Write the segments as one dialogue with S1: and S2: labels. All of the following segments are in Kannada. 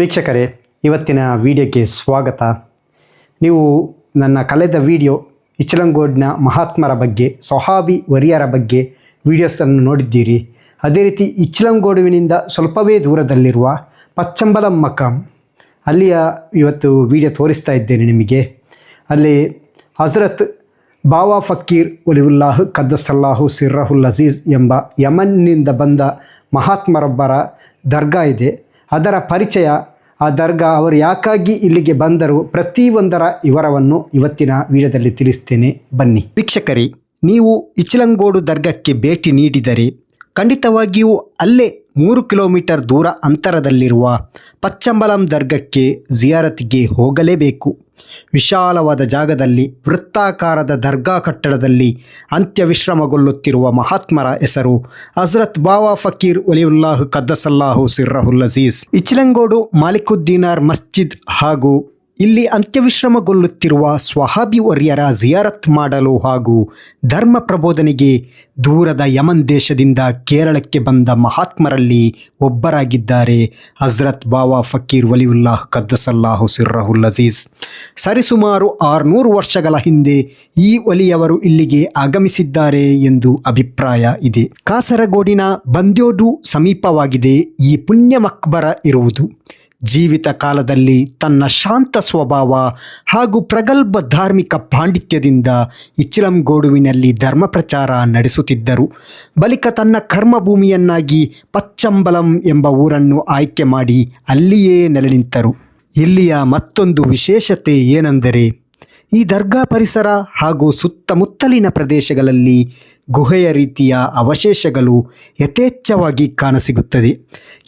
S1: ವೀಕ್ಷಕರೇ, ಇವತ್ತಿನ ವಿಡಿಯೋಗೆ ಸ್ವಾಗತ. ನೀವು ನನ್ನ ಕಳೆದ ವಿಡಿಯೋ ಇಚ್ಚಲಂಗೋಡ್ನ ಮಹಾತ್ಮರ ಬಗ್ಗೆ, ಸೊಹಾಬಿ ವರಿಯರ ಬಗ್ಗೆ ವಿಡಿಯೋಸನ್ನು ನೋಡಿದ್ದೀರಿ. ಅದೇ ರೀತಿ ಇಚ್ಚಲಂಗೋಡುವಿನಿಂದ ಸ್ವಲ್ಪವೇ ದೂರದಲ್ಲಿರುವ ಪಚ್ಚಂಬಲಂ ಮಕಾಂ, ಅಲ್ಲಿಯ ಇವತ್ತು ವಿಡಿಯೋ ತೋರಿಸ್ತಾ ಇದ್ದೇನೆ ನಿಮಗೆ. ಅಲ್ಲಿ ಹಜರತ್ ಬಾವಾ ಫಕೀರ್ ಒಲಿವುಲ್ಲಾಹ್ ಕದ್ದಸಲ್ಲಾಹು ಸಿರ್ರಹುಲ್ ಅಜೀಜ್ ಎಂಬ ಯಮನ್ನಿಂದ ಬಂದ ಮಹಾತ್ಮರೊಬ್ಬರ ದರ್ಗಾ ಇದೆ. ಅದರ ಪರಿಚಯ ಆ ದರ್ಗಾ ಅವರು ಯಾಕಾಗಿ ಇಲ್ಲಿಗೆ ಬಂದರು ಪ್ರತಿಯೊಂದರ ವಿವರವನ್ನು ಇವತ್ತಿನ ವಿಡಿಯೋದಲ್ಲಿ ತಿಳಿಸ್ತೇನೆ. ಬನ್ನಿ. ವೀಕ್ಷಕರೇ, ನೀವು ಇಚಲಂಗೋಡು ದರ್ಗಕ್ಕೆ ಭೇಟಿ ನೀಡಿದರೆ ಖಂಡಿತವಾಗಿಯೂ ಅಲ್ಲೇ ಮೂರು ಕಿಲೋಮೀಟರ್ ದೂರ ಅಂತರದಲ್ಲಿರುವ ಪಚ್ಚಂಬಲಂ ದರ್ಗಕ್ಕೆ ಜಿಯಾರತಿಗೆ ಹೋಗಲೇಬೇಕು. ವಿಶಾಲವಾದ ಜಾಗದಲ್ಲಿ ವೃತ್ತಾಕಾರದ ದರ್ಗಾ ಕಟ್ಟಡದಲ್ಲಿ ಅಂತ್ಯವಿಶ್ರಮಗೊಳ್ಳುತ್ತಿರುವ ಮಹಾತ್ಮರ ಹೆಸರು ಹಜರತ್ ಬಾವಾ ಫಕೀರ್ ಒಲಿಯುಲ್ಲಾಹ್ ಕದ್ದಸಲ್ಲಾಹು ಸಿರ್ರಹುಲ್ ಅಜೀಸ್ ಇಚ್ಲಂಗೋಡು ಮಾಲಿಕುದ್ದೀನಾರ್ ಮಸ್ಜಿದ್ ಹಾಗೂ ಇಲ್ಲಿ ಅಂತ್ಯವಿಶ್ರಮಗೊಳ್ಳುತ್ತಿರುವ ಸ್ವಹಾಬಿ ವರ್ಯರ ಜಿಯಾರತ್ ಮಾಡಲು ಹಾಗೂ ಧರ್ಮ ಪ್ರಬೋಧನೆಗೆ ದೂರದ ಯಮನ್ ದೇಶದಿಂದ ಕೇರಳಕ್ಕೆ ಬಂದ ಮಹಾತ್ಮರಲ್ಲಿ ಒಬ್ಬರಾಗಿದ್ದಾರೆ ಹಜ್ರತ್ ಬಾವಾ ಫಕೀರ್ ವಲಿಯುಲ್ಲಾಹ್ ಕದ್ದಸಲ್ಲಾಹು ಸಿರ್ರಹುಲ್ ಅಜೀಜ್. ಸರಿಸುಮಾರು ಆರುನೂರು ವರ್ಷಗಳ ಹಿಂದೆ ಈ ಒಲಿಯವರು ಇಲ್ಲಿಗೆ ಆಗಮಿಸಿದ್ದಾರೆ ಎಂದು ಅಭಿಪ್ರಾಯ ಇದೆ. ಕಾಸರಗೋಡಿನ ಬಂದ್ಯೋಡು ಸಮೀಪವಾಗಿದೆ ಈ ಪುಣ್ಯ ಮಕ್ಬರ ಇರುವುದು. ಜೀವಿತ ಕಾಲದಲ್ಲಿ ತನ್ನ ಶಾಂತ ಸ್ವಭಾವ ಹಾಗೂ ಪ್ರಗಲ್ಭ ಧಾರ್ಮಿಕ ಪಾಂಡಿತ್ಯದಿಂದ ಇಚ್ಚಿಲಂಗೋಡುವಿನಲ್ಲಿ ಧರ್ಮ ಪ್ರಚಾರ ನಡೆಸುತ್ತಿದ್ದರು. ಬಳಿಕ ತನ್ನ ಕರ್ಮಭೂಮಿಯನ್ನಾಗಿ ಪಚ್ಚಂಬಲಂ ಎಂಬ ಊರನ್ನು ಆಯ್ಕೆ ಮಾಡಿ ಅಲ್ಲಿಯೇ ನೆಲೆ ನಿಂತರು ಇಲ್ಲಿಯ ಮತ್ತೊಂದು ವಿಶೇಷತೆ ಏನೆಂದರೆ ಈ ದರ್ಗಾ ಪರಿಸರ ಹಾಗೂ ಸುತ್ತಮುತ್ತಲಿನ ಪ್ರದೇಶಗಳಲ್ಲಿ ಗುಹೆಯ ರೀತಿಯ ಅವಶೇಷಗಳು ಯಥೇಚ್ಛವಾಗಿ ಕಾಣಸಿಗುತ್ತದೆ.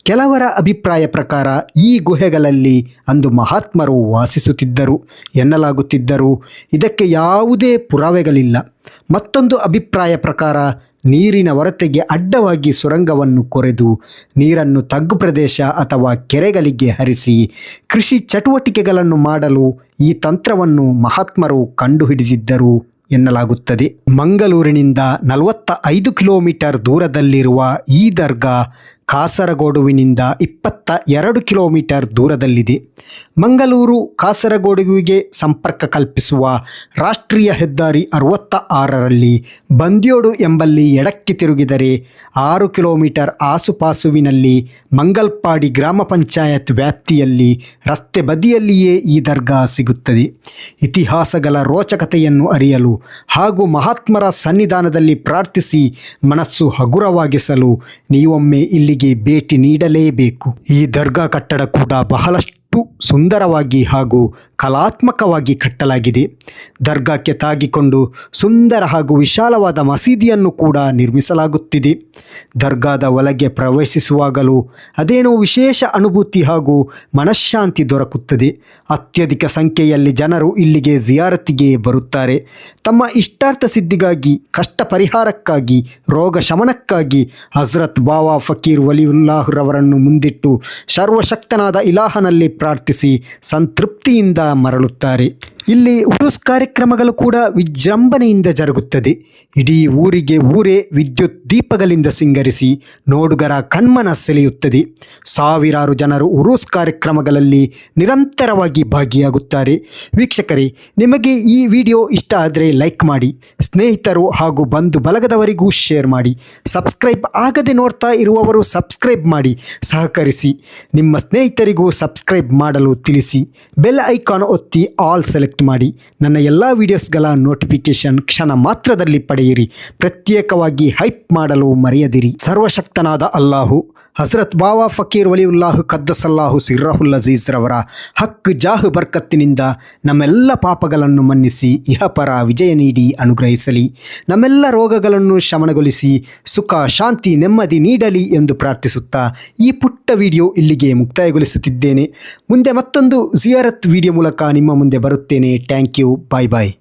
S1: ಕೆಲವರ ಅಭಿಪ್ರಾಯ ಪ್ರಕಾರ ಈ ಗುಹೆಗಳಲ್ಲಿ ಅಂದು ಮಹಾತ್ಮರು ವಾಸಿಸುತ್ತಿದ್ದರು ಎನ್ನಲಾಗುತ್ತಿದ್ದರು ಇದಕ್ಕೆ ಯಾವುದೇ ಪುರಾವೆಗಳಿಲ್ಲ. ಮತ್ತೊಂದು ಅಭಿಪ್ರಾಯ ಪ್ರಕಾರ ನೀರಿನ ಹೊರತೆಗೆ ಅಡ್ಡವಾಗಿ ಸುರಂಗವನ್ನು ಕೊರೆದು ನೀರನ್ನು ತಗ್ಗು ಪ್ರದೇಶ ಅಥವಾ ಕೆರೆಗಳಿಗೆ ಹರಿಸಿ ಕೃಷಿ ಚಟುವಟಿಕೆಗಳನ್ನು ಮಾಡಲು ಈ ತಂತ್ರವನ್ನು ಮಹಾತ್ಮರು ಕಂಡುಹಿಡಿದಿದ್ದರು ಎನ್ನಲಾಗುತ್ತದೆ. ಮಂಗಳೂರಿನಿಂದ ನಲವತ್ತ ಐದು ಕಿಲೋಮೀಟರ್ ದೂರದಲ್ಲಿರುವ ಈ ದರ್ಗಾ ಕಾಸರಗೋಡುವಿನಿಂದ ಇಪ್ಪತ್ತ ಎರಡು ಕಿಲೋಮೀಟರ್ ದೂರದಲ್ಲಿದೆ. ಮಂಗಳೂರು ಕಾಸರಗೋಡುವಿಗೆ ಸಂಪರ್ಕ ಕಲ್ಪಿಸುವ ರಾಷ್ಟ್ರೀಯ ಹೆದ್ದಾರಿ ಅರವತ್ತ ಆರರಲ್ಲಿ ಬಂದ್ಯೋಡು ಎಂಬಲ್ಲಿ ಎಡಕ್ಕೆ ತಿರುಗಿದರೆ ಆರು ಕಿಲೋಮೀಟರ್ ಆಸುಪಾಸುವಿನಲ್ಲಿ ಮಂಗಲ್ಪಾಡಿ ಗ್ರಾಮ ಪಂಚಾಯತ್ ವ್ಯಾಪ್ತಿಯಲ್ಲಿ ರಸ್ತೆ ಬದಿಯಲ್ಲಿಯೇ ಈ ದರ್ಗಾ ಸಿಗುತ್ತದೆ. ಇತಿಹಾಸಗಳ ರೋಚಕತೆಯನ್ನು ಅರಿಯಲು ಹಾಗೂ ಮಹಾತ್ಮರ ಸನ್ನಿಧಾನದಲ್ಲಿ ಪ್ರಾರ್ಥಿಸಿ ಮನಸ್ಸು ಹಗುರವಾಗಿಸಲು ನೀವೊಮ್ಮೆ ಇಲ್ಲಿಗೆ ಭೇಟಿ ನೀಡಲೇಬೇಕು. ಈ ದರ್ಗಾ ಕಟ್ಟಡ ಕೂಡ ಬಹಳಷ್ಟು ಸುಂದರವಾಗಿ ಹಾಗೂ ಕಲಾತ್ಮಕವಾಗಿ ಕಟ್ಟಲಾಗಿದೆ. ದರ್ಗಾಕ್ಕೆ ತಾಗಿಕೊಂಡು ಸುಂದರ ಹಾಗೂ ವಿಶಾಲವಾದ ಮಸೀದಿಯನ್ನು ಕೂಡ ನಿರ್ಮಿಸಲಾಗುತ್ತಿದೆ. ದರ್ಗಾದ ಒಳಗೆ ಪ್ರವೇಶಿಸುವಾಗಲೂ ಅದೇನೋ ವಿಶೇಷ ಅನುಭೂತಿ ಹಾಗೂ ಮನಃಶಾಂತಿ ದೊರಕುತ್ತದೆ. ಅತ್ಯಧಿಕ ಸಂಖ್ಯೆಯಲ್ಲಿ ಜನರು ಇಲ್ಲಿಗೆ ಜಿಯಾರತಿಗೆ ಬರುತ್ತಾರೆ. ತಮ್ಮ ಇಷ್ಟಾರ್ಥ ಸಿದ್ಧಿಗಾಗಿ ಕಷ್ಟ ಪರಿಹಾರಕ್ಕಾಗಿ ರೋಗ ಶಮನಕ್ಕಾಗಿ ಹಜರತ್ ಬಾವಾ ಫಕೀರ್ ವಲಿಯುಲ್ಲಾಹ್ರವರನ್ನು ಮುಂದಿಟ್ಟು ಸರ್ವಶಕ್ತನಾದ ಇಲಾಹನಲ್ಲಿ ಪ್ರಾರ್ಥಿಸಿ ಸಂತೃಪ್ತಿಯಿಂದ ಮರಳುತ್ತಾರೆ. ಇಲ್ಲಿ ಉರುಸ್ ಕಾರ್ಯಕ್ರಮಗಳು ಕೂಡ ವಿಜೃಂಭಣೆಯಿಂದ ಜರುಗುತ್ತದೆ. ಇಡೀ ಊರಿಗೆ ಊರೇ ವಿದ್ಯುತ್ ದೀಪಗಳಿಂದ ಸಿಂಗರಿಸಿ ನೋಡುಗರ ಕಣ್ಮನ ಸೆಳೆಯುತ್ತದೆ. ಸಾವಿರಾರು ಜನರು ಉರುಸ್ ಕಾರ್ಯಕ್ರಮಗಳಲ್ಲಿ ನಿರಂತರವಾಗಿ ಭಾಗಿಯಾಗುತ್ತಾರೆ. ವೀಕ್ಷಕರೇ, ನಿಮಗೆ ಈ ವಿಡಿಯೋ ಇಷ್ಟ ಆದರೆ ಲೈಕ್ ಮಾಡಿ, ಸ್ನೇಹಿತರು ಹಾಗೂ ಬಂಧು ಬಳಗದವರಿಗೂ ಶೇರ್ ಮಾಡಿ, ಸಬ್ಸ್ಕ್ರೈಬ್ ಆಗದೆ ನೋಡ್ತಾ ಇರುವವರು ಸಬ್ಸ್ಕ್ರೈಬ್ ಮಾಡಿ, ಸಹಕರಿಸಿ, ನಿಮ್ಮ ಸ್ನೇಹಿತರಿಗೂ ಸಬ್ಸ್ಕ್ರೈಬ್ ಮಾಡಲು ತಿಳಿಸಿ, ಬೆಲ್ ಐಕಾನ್ ಒತ್ತಿ ಆಲ್ ಸೆಲೆಕ್ಟ್ ಮಾಡಿ ನನ್ನ ಎಲ್ಲ ವೀಡಿಯೋಸ್ಗಳ ನೋಟಿಫಿಕೇಶನ್ ಕ್ಷಣ ಮಾತ್ರದಲ್ಲಿ ಪಡೆಯಿರಿ. ಪ್ರತ್ಯೇಕವಾಗಿ ಹೈಪ್ ಮಾಡಲು ಮರೆಯದಿರಿ. ಸರ್ವಶಕ್ತನಾದ ಅಲ್ಲಾಹು ಹಜರತ್ ಬಾವಾ ಫಕೀರ್ ವಲಿಯುಲ್ಲಾಹ್ ಕದ್ದಸಲ್ಲಾಹು ಸಿರ್ರಹುಲ್ ಅಜೀಜ್ರವರ ಹಕ್ ಜಾಹ್ ಬರ್ಕತ್ತಿನಿಂದ ನಮ್ಮೆಲ್ಲ ಪಾಪಗಳನ್ನು ಮನ್ನಿಸಿ ಇಹಪರ ವಿಜಯ ನೀಡಿ ಅನುಗ್ರಹಿಸಲಿ. ನಮ್ಮೆಲ್ಲ ರೋಗಗಳನ್ನು ಶಮನಗೊಳಿಸಿ ಸುಖ, ಶಾಂತಿ, ನೆಮ್ಮದಿ ನೀಡಲಿ ಎಂದು ಪ್ರಾರ್ಥಿಸುತ್ತಾ ಈ ಪುಟ್ಟ ವಿಡಿಯೋ ಇಲ್ಲಿಗೆ ಮುಕ್ತಾಯಗೊಳಿಸುತ್ತಿದ್ದೇನೆ. ಮುಂದೆ ಮತ್ತೊಂದು ಜಿಯಾರತ್ ವಿಡಿಯೋ ಮೂಲಕ ನಿಮ್ಮ ಮುಂದೆ ಬರುತ್ತೇನೆ. Thank you. Bye bye.